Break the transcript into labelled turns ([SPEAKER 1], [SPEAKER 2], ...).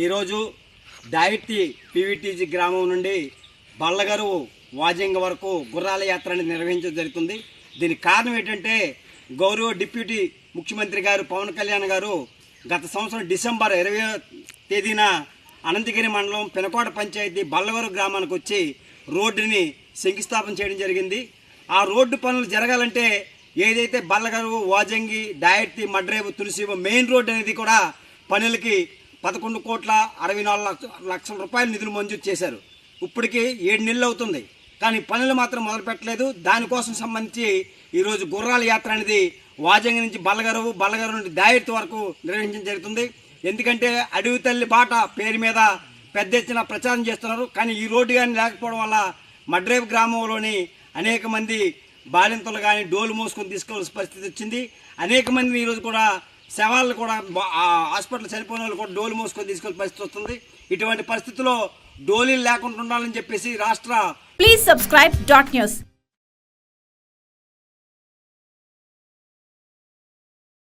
[SPEAKER 1] ఈరోజు దాయిట్టి పీవీటీజీ గ్రామం నుండి బల్లగరు వాజింగ్ వరకు గుర్రాల యాత్రని నిర్వహించడం జరుగుతుంది. దీనికి కారణం ఏంటంటే గౌరవ డిప్యూటీ ముఖ్యమంత్రి గారు పవన్ కళ్యాణ్ గారు గత సంవత్సరం డిసెంబర్ ఇరవై తేదీన అనంతగిరి మండలం పినకోట పంచాయతీ బల్లవరు గ్రామానికి వచ్చి రోడ్డుని శంకుస్థాపన చేయడం జరిగింది. ఆ రోడ్డు పనులు జరగాలంటే ఏదైతే బల్లగారు వాజంగి డాయర్తి మడ్రేవు తులసి మెయిన్ రోడ్డు అనేది కూడా పనులకి పదకొండు కోట్ల అరవై నాలుగు లక్ష లక్షల రూపాయల నిధులు మంజూరు చేశారు. ఇప్పటికి ఏడు నెలలు అవుతుంది. కానీ పనులు మాత్రం మొదలు పెట్టలేదు దానికోసం సంబంధించి ఈరోజు గుర్రాల యాత్ర అనేది వాజంగి నుంచి బల్లగారు బల్లగారు నుండి దాయత్ వరకు నిర్వహించడం జరుగుతుంది. ఎందుకంటే అడవి తల్లి బాట పేరు మీద పెద్ద ఎత్తున ప్రచారం చేస్తున్నారు. కానీ ఈ రోడ్డు కానీ లేకపోవడం వల్ల మడ్రేపు గ్రామంలోని అనేక మంది బాలింతలు కానీ డోలు మోసుకొని తీసుకోవాల్సిన పరిస్థితి వచ్చింది. అనేక మంది ఈరోజు కూడా శవాలను కూడా హాస్పిటల్ చనిపోయిన వాళ్ళు కూడా డోలు మోసుకొని తీసుకునే పరిస్థితి వస్తుంది. ఇటువంటి పరిస్థితుల్లో డోలీలు లేకుండా ఉండాలని చెప్పేసి రాష్ట్ర
[SPEAKER 2] ప్లీజ్ సబ్స్క్రైబ్ డాట్ న్యూస్